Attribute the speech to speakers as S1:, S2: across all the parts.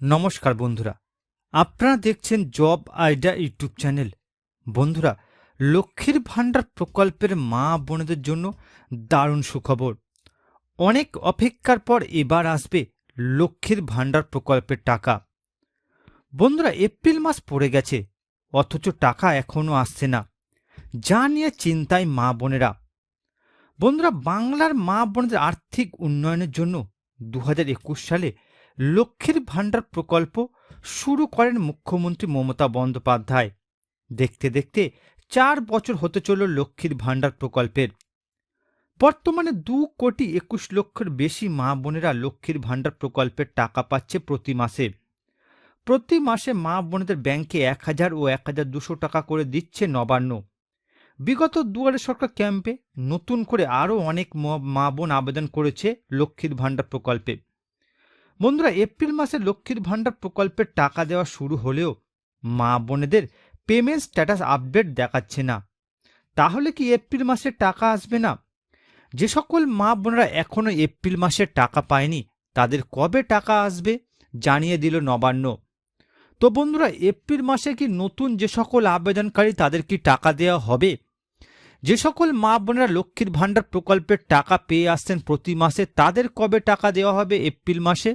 S1: নমস্কার বন্ধুরা। আপনারা দেখছেন জব আইডা ইউটিউব চ্যানেল। বন্ধুরা, লক্ষ্মীর ভাণ্ডার প্রকল্পের মা বোনেদের জন্য দারুণ সুখবর। অনেক অপেক্ষার পর এবার আসবে লক্ষ্মীর ভাণ্ডার প্রকল্পের টাকা। বন্ধুরা, এপ্রিল মাস পড়ে গেছে, অথচ টাকা এখনও আসছে না। যা নিয়ে চিন্তায় মা বোনেরা। বন্ধুরা, বাংলার মা বোনদের আর্থিক উন্নয়নের জন্য দু হাজার একুশ সালে লক্ষ্মীর ভাণ্ডার প্রকল্প শুরু করেন মুখ্যমন্ত্রী মমতা বন্দ্যোপাধ্যায়। দেখতে দেখতে চার বছর হতে চলল লক্ষ্মীর ভাণ্ডার প্রকল্পের। বর্তমানে দু কোটি একুশ লক্ষের বেশি মা বোনেরা লক্ষ্মীর ভাণ্ডার প্রকল্পের টাকা পাচ্ছে প্রতি মাসে। প্রতি মাসে মা বোনেদের ব্যাংকে এক হাজার ও এক হাজার দুশো টাকা করে দিচ্ছে নবান্ন। বিগত দুয়ারে সরকার ক্যাম্পে নতুন করে আরও অনেক মা বোন আবেদন করেছে লক্ষ্মীর ভাণ্ডার প্রকল্পে। বন্ধুরা, এপ্রিল মাসে লক্ষ্মীর ভাণ্ডার প্রকল্পের টাকা দেওয়া শুরু হলেও মা বোনেদের পেমেন্ট স্ট্যাটাস আপডেট দেখাচ্ছে না। তাহলে কি এপ্রিল মাসে টাকা আসবে না? যে সকল মা বোনেরা এখনও এপ্রিল মাসে টাকা পায়নি, তাদের কবে টাকা আসবে জানিয়ে দিল নবান্ন। তো বন্ধুরা, এপ্রিল মাসে কি নতুন যে সকল আবেদনকারী তাদের কি টাকা দেওয়া হবে? যে সকল মা বোনেরা লক্ষ্মীর ভাণ্ডার প্রকল্পের টাকা পেয়ে আসছেন প্রতি মাসে, তাদের কবে টাকা দেওয়া হবে এপ্রিল মাসে?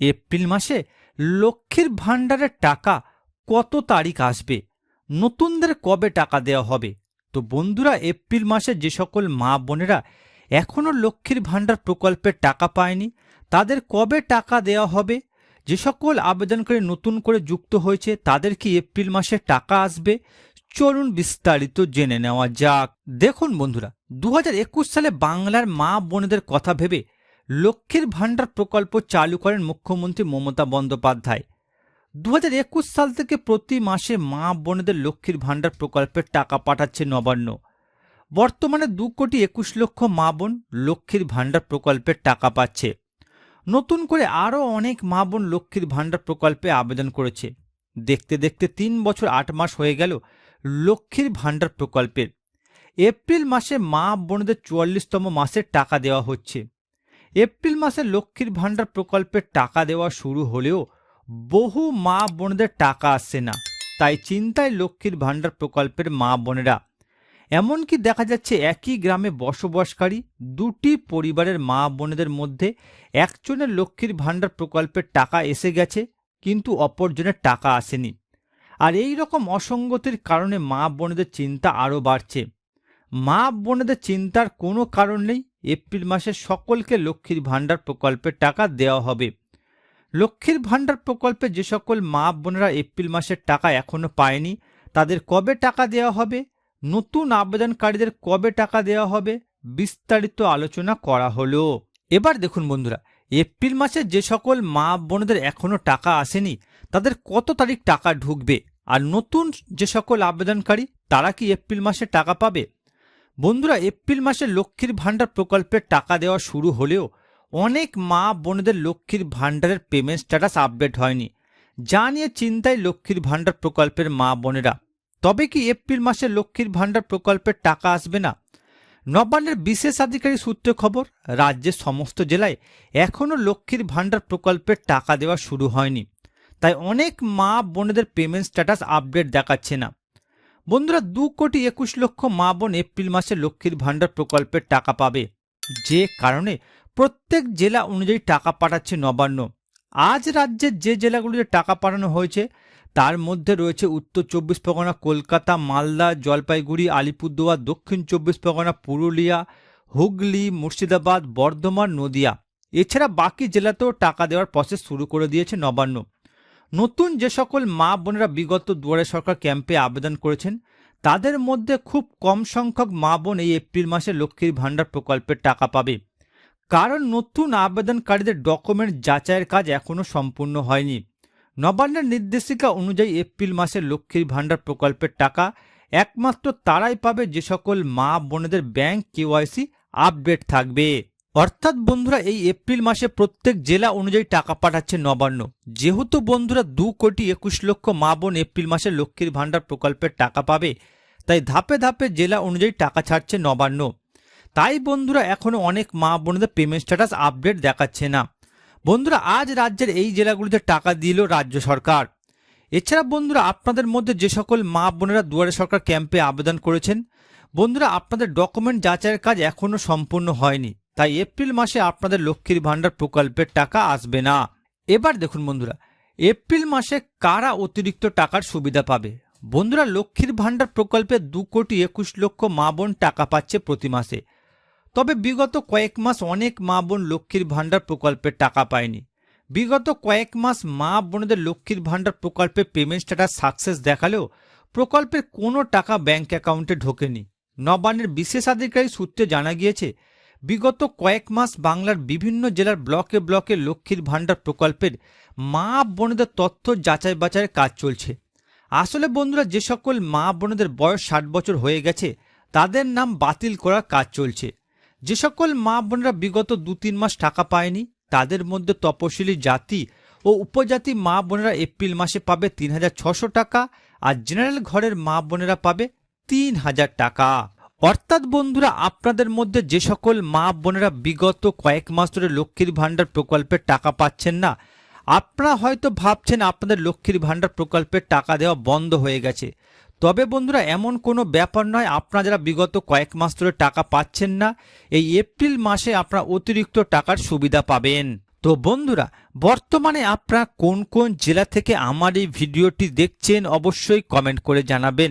S1: এপ্রিল মাসে লক্ষ্মীর ভাণ্ডারের টাকা কত তারিখ আসবে? নতুনদের কবে টাকা দেওয়া হবে? তো বন্ধুরা, এপ্রিল মাসে যে সকল মা বোনেরা এখনও লক্ষ্মীর ভাণ্ডার প্রকল্পের টাকা পায়নি, তাদের কবে টাকা দেওয়া হবে? যে সকল আবেদনকারী নতুন করে যুক্ত হয়েছে, তাদের কি এপ্রিল মাসে টাকা আসবে? চলুন বিস্তারিত জেনে নেওয়া যাক। দেখুন বন্ধুরা দু হাজার একুশ সালে বাংলার মা বোনেদের কথা ভেবে লক্ষ্মীর ভাণ্ডার প্রকল্প চালু করেন মুখ্যমন্ত্রী মমতা বন্দ্যোপাধ্যায়। দু হাজার একুশ সাল থেকে প্রতি মাসে মা বোনেদের লক্ষ্মীর ভাণ্ডার প্রকল্পের টাকা পাঠাচ্ছে নবান্ন। বর্তমানে দু কোটি একুশ লক্ষ মা বোন লক্ষ্মীর ভাণ্ডার প্রকল্পের টাকা পাচ্ছে। নতুন করে আরও অনেক মা বোন লক্ষ্মীর ভাণ্ডার প্রকল্পে আবেদন করেছে। দেখতে দেখতে তিন বছর আট মাস হয়ে গেল লক্ষ্মীর ভাণ্ডার প্রকল্পের। এপ্রিল মাসে মা বোনদের চুয়াল্লিশতম মাসের টাকা দেওয়া হচ্ছে। এপ্রিল মাসে লক্ষ্মীর ভাণ্ডার প্রকল্পের টাকা দেওয়া শুরু হলেও বহু মা বোনদের টাকা আসছে না। তাই চিন্তায় লক্ষ্মীর ভাণ্ডার প্রকল্পের মা বোনেরা, এমনকি দেখা যাচ্ছে একই গ্রামে বসবাসকারী দুটি পরিবারের মা বোনেদের মধ্যে একজনের লক্ষ্মীর ভাণ্ডার প্রকল্পের টাকা এসে গেছে, কিন্তু অপরজনের টাকা আসেনি। আর এই রকম অসঙ্গতির কারণে মা বোনেদের চিন্তা আরও বাড়ছে। মা বোনেদের চিন্তার কোনো কারণ নেই এপ্রিল মাসে সকলকে লক্ষ্মীর ভাণ্ডার প্রকল্পের টাকা দেওয়া হবে। লক্ষ্মীর ভাণ্ডার প্রকল্পে যে সকল মা বোনেরা এপ্রিল মাসের টাকা এখনও পায়নি, তাদের কবে টাকা দেওয়া হবে? নতুন আবেদনকারীদের কবে টাকা দেওয়া হবে? বিস্তারিত আলোচনা করা হলো। এবার দেখুন বন্ধুরা, এপ্রিল মাসে যে সকল মা বোনদের এখনও টাকা আসেনি, তাদের কত তারিখ টাকা ঢুকবে? আর নতুন যে সকল আবেদনকারী, তারা কি এপ্রিল মাসে টাকা পাবে? বন্ধুরা, এপ্রিল মাসে লক্ষ্মীর ভাণ্ডার প্রকল্পের টাকা দেওয়া শুরু হলেও অনেক মা বোনেদের লক্ষ্মীর ভাণ্ডারের পেমেন্ট স্ট্যাটাস আপডেট হয়নি। যা নিয়ে চিন্তায় লক্ষ্মীর ভাণ্ডার প্রকল্পের মা বোনেরা। তবে কি এপ্রিল মাসে লক্ষ্মীর ভাণ্ডার প্রকল্পের টাকা আসবে না? নবান্নের বিশেষ আধিকারিক সূত্রে খবর, রাজ্যের সমস্ত জেলায় এখনও লক্ষ্মীর ভাণ্ডার প্রকল্পের টাকা দেওয়া শুরু হয়নি। তাই অনেক মা বোনেদের পেমেন্ট স্ট্যাটাস আপডেট দেখাচ্ছে না। বন্ধুরা, দু কোটি একুশ লক্ষ মা বোন এপ্রিল মাসে লক্ষ্মীর ভাণ্ডার প্রকল্পের টাকা পাবে। যে কারণে প্রত্যেক জেলা অনুযায়ী টাকা পাঠাচ্ছে নবান্ন। আজ রাজ্যের যে জেলাগুলিতে টাকা পাঠানো হয়েছে, তার মধ্যে রয়েছে উত্তর চব্বিশ পরগনা, কলকাতা, মালদা, জলপাইগুড়ি, আলিপুরদুয়ার, দক্ষিণ চব্বিশ পরগনা, পুরুলিয়া, হুগলি, মুর্শিদাবাদ, বর্ধমান, নদিয়া। এছাড়া বাকি জেলাতেও টাকা দেওয়ার প্রসেস শুরু করে দিয়েছে নবান্ন। নতুন যে সকল মা বোনেরা বিগত দুয়ারে সরকার ক্যাম্পে আবেদন করেছেন, তাদের মধ্যে খুব কম সংখ্যক মা বোন এই এপ্রিল মাসে লক্ষ্মীর ভাণ্ডার প্রকল্পের টাকা পাবে। কারণ নতুন আবেদনকারীদের ডকুমেন্ট যাচাইয়ের কাজ এখনও সম্পূর্ণ হয়নি। নবান্নের নির্দেশিকা অনুযায়ী এপ্রিল মাসে লক্ষ্মীর ভাণ্ডার প্রকল্পের টাকা একমাত্র তারাই পাবে যে সকল মা বোনেদের ব্যাংক কেওয়াইসি আপডেট থাকবে। অর্থাৎ বন্ধুরা, এই এপ্রিল মাসে প্রত্যেক জেলা অনুযায়ী টাকা পাঠাচ্ছে নবান্ন। যেহেতু বন্ধুরা, দু কোটি একুশ লক্ষ মা বোন এপ্রিল মাসে লক্ষ্মীর ভাণ্ডার প্রকল্পের টাকা পাবে, তাই ধাপে ধাপে জেলা অনুযায়ী টাকা ছাড়ছে নবান্ন। তাই বন্ধুরা এখনও অনেক মা বোনদের পেমেন্ট স্ট্যাটাস আপডেট দেখাচ্ছে না। বন্ধুরা, আজ রাজ্যের এই জেলাগুলিতে টাকা দিল রাজ্য সরকার। এছাড়া বন্ধুরা, আপনাদের মধ্যে যে সকল মা বোনেরা দুয়ারে সরকার ক্যাম্পে আবেদন করেছেন, বন্ধুরা, আপনাদের ডকুমেন্ট যাচাইয়ের কাজ এখনও সম্পূর্ণ হয়নি। তাই এপ্রিল মাসে আপনাদের লক্ষ্মীর ভাণ্ডার প্রকল্পের টাকা আসবে না। এবার দেখুন বন্ধুরা, এপ্রিল মাসে কারা অতিরিক্ত টাকার সুবিধা পাবে? বন্ধুরা, লক্ষ্মীর ভাণ্ডার প্রকল্পে দু কোটি একুশ লক্ষ মা বোন টাকা পাচ্ছে প্রতি মাসে। তবে বিগত কয়েক মাস অনেক মা বোন লক্ষ্মীর ভাণ্ডার প্রকল্পের টাকা পায়নি। বিগত কয়েক মাস মা বোনদের লক্ষ্মীর ভাণ্ডার প্রকল্পে পেমেন্ট স্ট্যাটাস সাকসেস দেখালেও প্রকল্পের কোনো টাকা ব্যাংক অ্যাকাউন্টে ঢোকেনি। নবান্নের বিশেষ আধিকারিক সূত্রে জানা গিয়েছে বিগত কয়েক মাস বাংলার বিভিন্ন জেলার ব্লকে ব্লকে লক্ষ্মীর ভাণ্ডার প্রকল্পের মা বোনদের তথ্য যাচাই বাছাইয়ের কাজ চলছে। আসলে বন্ধুরা, যে সকল মা বোনদের বয়স ষাট বছর হয়ে গেছে, তাদের নাম বাতিল করার কাজ চলছে। যে সকল মা বোনেরা বিগত দু তিন মাস টাকা পায়নি, তাদের মধ্যে তপশিলি জাতি ও উপজাতি মা বোনেরা এপ্রিল মাসে পাবে তিন হাজার ছশো টাকা আর জেনারেল ঘরের মা বোনেরা পাবে তিন হাজার টাকা। অর্থাৎ বন্ধুরা, আপনাদের মধ্যে যে সকল মা বোনেরা বিগত কয়েক মাস ধরে লক্ষ্মীর ভাণ্ডার প্রকল্পের টাকা পাচ্ছেন না, আপনারা হয়তো ভাবছেন আপনাদের লক্ষ্মীর ভাণ্ডার প্রকল্পের টাকা দেওয়া বন্ধ হয়ে গেছে। তবে বন্ধুরা, এমন কোনো ব্যাপার নয়, আপনারা যারা বিগত কয়েক মাস ধরে টাকা পাচ্ছেন না, এই এপ্রিল মাসে আপনারা অতিরিক্ত টাকার সুবিধা পাবেন। তো বন্ধুরা, বর্তমানে আপনারা কোন কোন জেলা থেকে আমার এই ভিডিওটি দেখছেন, অবশ্যই কমেন্ট করে জানাবেন।